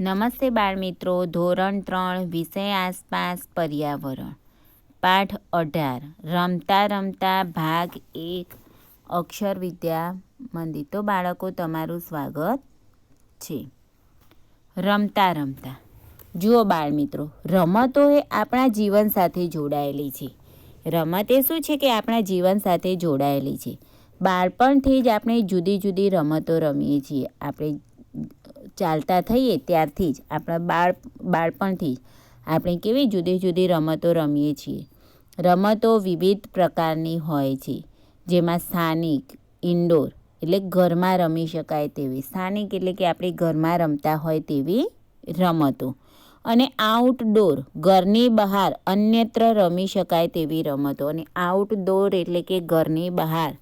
નમસ્તે બાળમિત્રો, ધોરણ ત્રણ, વિષય આસપાસ, પર્યાવરણ. પાઠ અઢાર. રમતા રમતા ભાગ એક. અક્ષર વિદ્યા મંદિર. તો બાળકો, તમારું સ્વાગત છે. રમતા રમતા. જુઓ બાળમિત્રો, રમતો એ આપણા જીવન સાથે જોડાયેલી છે. રમત એ શું છે કે આપણા જીવન સાથે જોડાયેલી છે. બાળપણથી જ આપણે જુદી જુદી રમતો રમીએ છીએ. આપણે ચાલતા થઈએ ત્યારથી જ, આપણા બાળ, બાળપણથી જ આપણે કેવી જુદી જુદી રમતો રમીએ છીએ. રમતો વિવિધ પ્રકારની હોય છે. જેમાં સ્થાનિક, ઇન્ડોર એટલે ઘરમાં રમી શકાય તેવી, સ્થાનિક એટલે કે આપણે ઘરમાં રમતા હોય તેવી રમતો. અને આઉટડોર ઘરની બહાર અન્યત્ર રમી શકાય તેવી રમતો. અને આઉટડોર એટલે કે ઘરની બહાર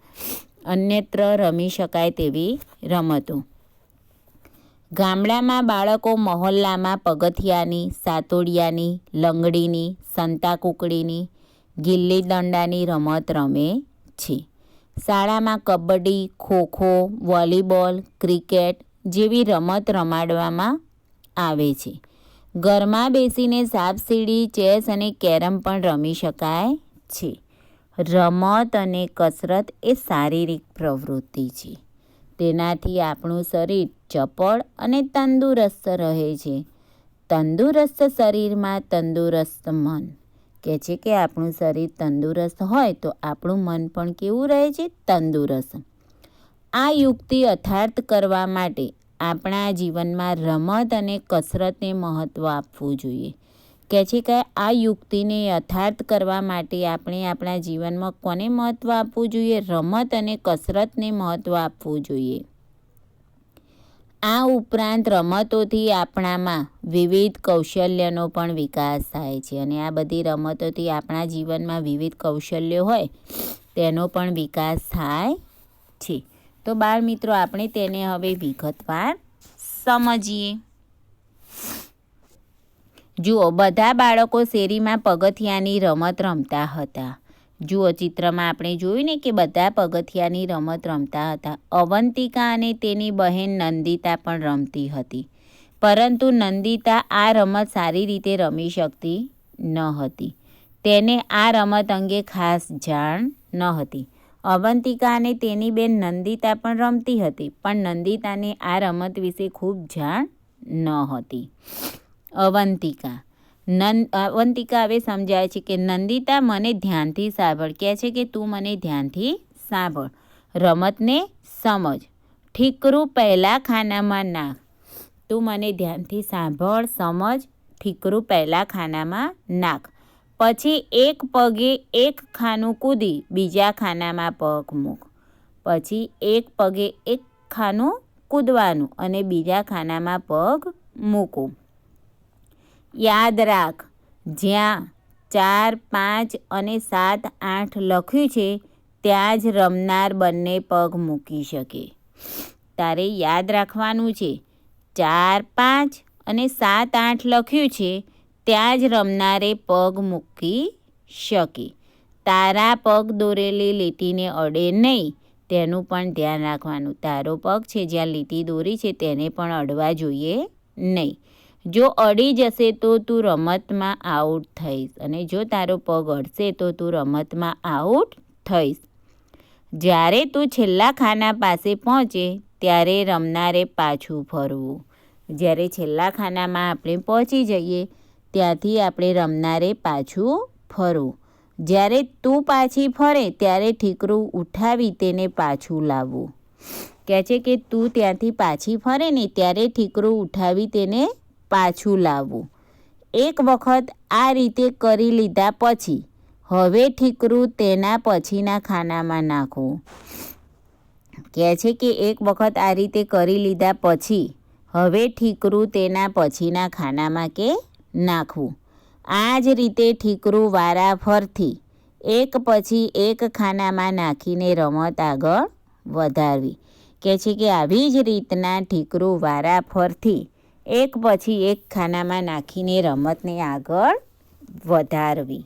અન્યત્ર રમી શકાય તેવી રમતો. ગામડામાં બાળકો મહોલ્લામાં પગથિયાની, સાતોડિયાની, લંગડીની, સંતાકુકડીની, ગિલ્લી દંડાની રમત રમે છે. શાળામાં કબડ્ડી, ખોખો, વોલીબોલ, ક્રિકેટ જેવી રમત રમાડવામાં આવે છે. ઘરમાં બેસીને સાપસીડી, ચેસ અને કેરમ પણ રમી શકાય છે. રમત અને કસરત એ શારીરિક પ્રવૃત્તિ છે. તેનાથી આપણું શરીર ચપળ અને તંદુરસ્ત રહે છે. તંદુરસ્ત શરીરમાં તંદુરસ્ત મન. કહે છે કે આપણું શરીર તંદુરસ્ત હોય તો આપણું મન પણ કેવું રહે છે? તંદુરસ્ત. આ યુક્તિ યથાર્થ કરવા માટે આપણા જીવનમાં રમત અને કસરતને મહત્ત્વ આપવું જોઈએ. કહે છે કે આ યુક્તિને યથાર્થ કરવા માટે આપણે આપણા જીવનમાં કોને મહત્ત્વ આપવું જોઈએ? રમત અને કસરતને મહત્ત્વ આપવું જોઈએ. આ ઉપરાંત રમતોથી આપણામાં વિવિધ કૌશલ્યનો પણ વિકાસ થાય છે અને આ બધી રમતોથી આપણા જીવનમાં વિવિધ કૌશલ્યો હોય, તેનો પણ વિકાસ થાય છે. તો બાળ મિત્રો, આપણે તેને હવે વિગતવાર સમજીએ. જુઓ, બધા બાળકો શેરીમાં પગથિયાની રમત રમતા હતા. જુઓ, ચિત્રમાં આપણે જોયું ને કે બધા પગથિયાની રમત રમતા હતા. અવંતિકા અને તેની બહેન નંદિતા પણ રમતી હતી. પરંતુ નંદિતા આ રમત સારી રીતે રમી શકતી ન હતી. તેને આ રમત અંગે ખાસ જાણ ન હતી. અવંતિકા અને તેની બેન નંદિતા પણ રમતી હતી, પણ નંદિતાને આ રમત વિશે ખૂબ જાણ ન હતી. અવંતિકા. નંદ, અવંતિકા હવે સમજાય છે કે નંદિતા મને ધ્યાનથી સાંભળ. કહે છે કે તું મને ધ્યાનથી સાંભળ. રમતને સમજ. ઠીકરું પહેલાં ખાનામાં નાખ તું મને ધ્યાનથી સાંભળ, સમજ. ઠીકરું પહેલાં ખાનામાં નાખ. પછી એક પગે એક ખાનું કૂદી, બીજા ખાનામાં પગ મૂક. પછી એક પગે એક ખાનું કૂદવાનું અને બીજા ખાનામાં પગ મૂકું. યાદ રાખ, જ્યાં ચાર, પાંચ અને સાત, આઠ લખ્યું છે, ત્યાં જ રમનાર બંને પગ મૂકી શકે. તારે યાદ રાખવાનું છે, ચાર, પાંચ અને સાત, આઠ લખ્યું છે, ત્યાં જ રમનારે પગ મૂકી શકે. તારા પગ દોરેલી લીટીને અડે નહીં, તેનું પણ ધ્યાન રાખવાનું. તારો પગ છે, જ્યાં લીટી દોરી છે, તેને પણ અડવા જોઈએ નહીં. જો અડી જશે તો તું રમતમાં આઉટ થઈશ અને જો તારો પગ અડશે તો તું રમતમાં આઉટ થઈશ. જ્યારે તું છેલ્લા ખાના પાસે પહોંચે, ત્યારે રમનારે પાછું ફરવું. જ્યારે છેલ્લા ખાનામાં આપણે પહોંચી જઈએ, ત્યાંથી આપણે રમનારે પાછું ફરવું. જ્યારે તું પાછી ફરે, ત્યારે ઠીકરું ઉઠાવી તેને પાછું લાવવું. કહે છે કે તું ત્યાંથી પાછી ફરે ને, ત્યારે ઠીકરું ઉઠાવી તેને પાછું લાવવું. એક વખત આ રીતે કરી લીધા પછી, હવે ઠીકરું તેના પછીના ખાનામાં નાખવું કહે છે કે એક વખત આ રીતે કરી લીધા પછી, હવે ઠીકરું તેના પછીના ખાનામાં કે નાખવું. આ જ રીતે ઠીકરું વારાફરથી એક પછી એક ખાનામાં નાખીને રમત આગળ વધારવી. કહે છે કે આવી જ રીતના ઠીકરું વારાફરથી એક પછી એક ખાનામાં નાખીને રમતને આગળ વધારવી.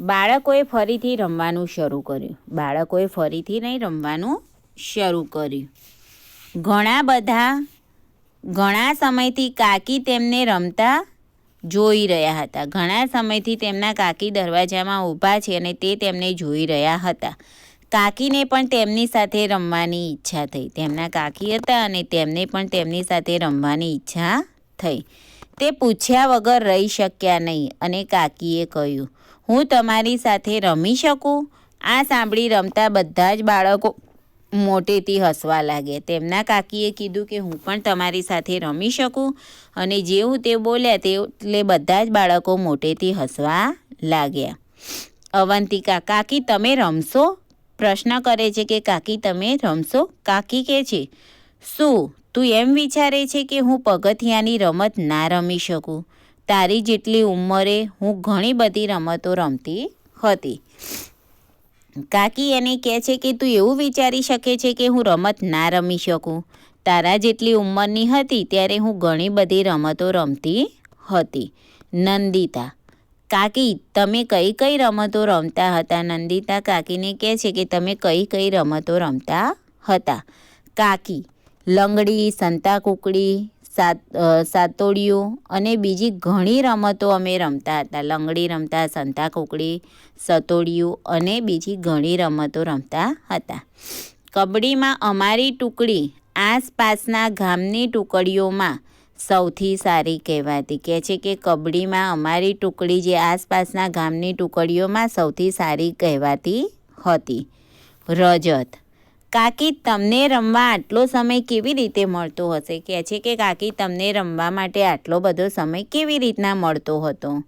બાળકોએ ફરીથી રમવાનું શરૂ કર્યું. બાળકોએ ફરીથી નહીં રમવાનું શરૂ કર્યું. ઘણા બધા, ઘણા સમયથી કાકી તેમને રમતા જોઈ રહ્યા હતા. ઘણા સમયથી તેમના કાકી દરવાજામાં ઊભા છે અને તે તેમને જોઈ રહ્યા હતા. કાકીને પણ તેમની સાથે રમવાની ઈચ્છા થઈ. તેમના કાકી હતા અને તેમને પણ તેમની સાથે રમવાની ઈચ્છા થઈ. તે પૂછ્યા વગર રહી શક્યા નહીં અને કાકીએ કહ્યું, હું તમારી સાથે રમી શકું? આ સાંભળી રમતા બધા જ બાળકો મોટેથી હસવા લાગ્યા. તેમના કાકીએ કીધું કે, હું પણ તમારી સાથે રમી શકું. અને જેવું તે બોલ્યા તે એટલે બધા જ બાળકો મોટેથી હસવા લાગ્યા. અવંતિકા, કાકી, તમે રમશો? પ્રશ્ન કરે છે કે, કાકી, તમે રમશો? કાકી કહે છે, શું? તું એમ વિચારે છે કે હું પગથિયાની રમત ના રમી શકું? તારી જેટલી ઉંમરે હું ઘણી બધી રમતો રમતી હતી. કાકી એને કહે છે કે, તું એવું વિચારી શકે છે કે હું રમત ના રમી શકું? તારા જેટલી ઉંમરની હતી ત્યારે હું ઘણી બધી રમતો રમતી હતી. નંદિતા કાકી, તમે કઈ કઈ રમતો રમતા હતા? નંદિતા કાકીને કહે છે કે તમે કઈ કઈ રમતો રમતા હતા? કાકી, લંગડી સંતા કુકડી સાત સાતોડીઓ અને બીજી ઘણી રમતો અમે રમતા હતા. લંગડી રમતા સંતા કુકડી સતોડિયું અને બીજી ઘણી રમતો રમતા હતા. કબડ્ડીમાં અમારી ટુકડી આસપાસના ગામની ટુકડીઓમાં સૌથી સારી કહેવાતી કહે છે કે કબડ્ડીમાં અમારી ટુકડી જે આસપાસના ગામની ટુકડીઓમાં સૌથી સારી કહેવાતી હતી. રજત. કાકી, તમને રમવા આટલો સમય કેવી રીતે મળતો હશે? કહે છે કે કાકી, તમને રમવા માટે આટલો બધો સમય કેવી રીતના મળતો હતો?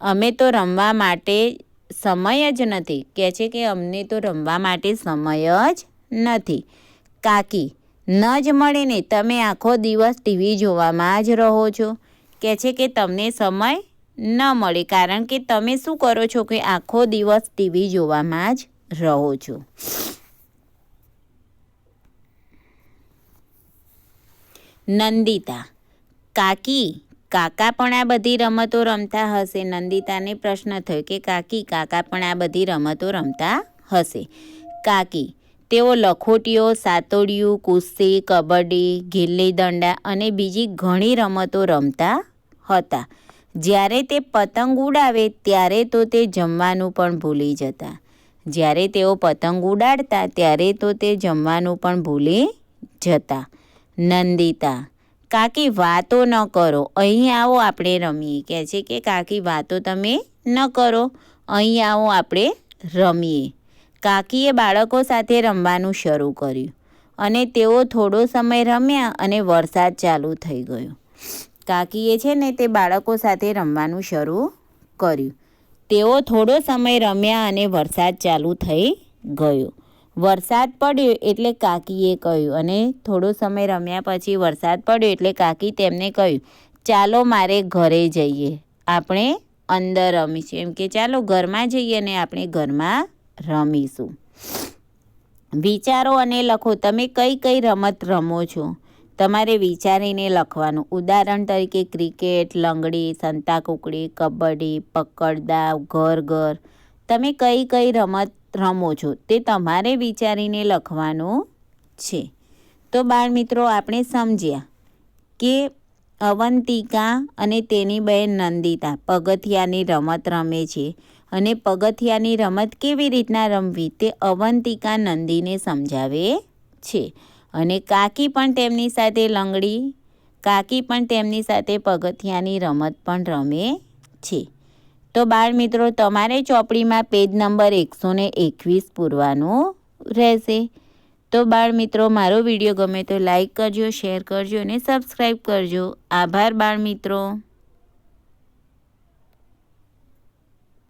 અમે તો રમવા માટે સમય જ નથી. કહે છે કે અમને તો રમવા માટે સમય જ નથી. કાકી ન જ મળે ને તમે આખો દિવસ ટીવી જોવામાં જ રહો છો. કહે છે કે તમને સમય ન મળે, કારણ કે તમે શું કરો છો કે આખો દિવસ ટીવી જોવામાં જ રહો છો. નંદિતા, કાકી, કાકા પણ આ બધી રમતો રમતા હશે. નંદિતાને પ્રશ્ન થયો કે કાકી, કાકા પણ આ બધી રમતો રમતા હશે. કાકી તેઓ લખોટીઓ, સાતોડિયું, કુસ્તી, કબડ્ડી, ગિલ્લી દંડા અને બીજી ઘણી રમતો રમતા હતા. જ્યારે તે પતંગ ઉડાવે ત્યારે તો તે જમવાનું પણ ભૂલી જતા. જ્યારે તેઓ પતંગ ઉડાડતા ત્યારે તો તે જમવાનું પણ ભૂલી જતા. નંદિતા, કાકી, વાતો ન કરો. અહીં આવો આપણે રમીએ. કહે છે કે, કાકી, વાતો તમે ન કરો. અહીં આવો આપણે રમીએ. કાકીએ બાળકો સાથે રમવાનું શરૂ કર્યું અને તેઓ થોડો સમય રમ્યા અને વરસાદ ચાલુ થઈ ગયો. કાકીએ છે ને તે બાળકો સાથે રમવાનું શરૂ કર્યું. તેઓ થોડો સમય રમ્યા અને વરસાદ ચાલુ થઈ ગયો. વરસાદ પડ્યો એટલે કાકીએ કહ્યું અને થોડો સમય રમ્યા પછી વરસાદ પડ્યો એટલે કાકી તેમને કહ્યું, ચાલો મારે ઘરે જઈએ. આપણે અંદર રમીશું. એમ કે, ચાલો ઘરમાં જઈએ અને આપણે ઘરમાં રમીશું. વિચારો અને લખો. તમે કઈ કઈ રમત રમો છો? તમારે વિચારીને લખવાનું. ઉદાહરણ તરીકે ક્રિકેટ, લંગડી સંતાકુકડી કબડ્ડી પકડદાવ ઘર ઘર. તમે કઈ કઈ રમત રમો છો? તે તમારે વિચારીને લખવાનું છે. તો બાળ મિત્રો, આપણે સમજ્યા કે અવંતિકા અને તેની બહેન નંદિતા પગથિયાની રમત રમે છે. અને પગથિયાની રમત કેવી રીતના રમવી તે અવંતિકા નંદીને સમજાવે છે. અને કાકી પણ તેમની સાથે લંગડી, કાકી પણ તેમની સાથે પગથિયાની રમત પણ રમે છે. તો બાળ મિત્રો, તમારે ચોપડીમાં પેજ નંબર એકસો ને એકવીસ પૂરવાનું રહેશે. તો બાળ મિત્રો, મારો વીડિયો ગમે તો લાઈક કરજો, શેર કરજો અને સબસ્ક્રાઈબ કરજો. આભાર બાળ મિત્રો.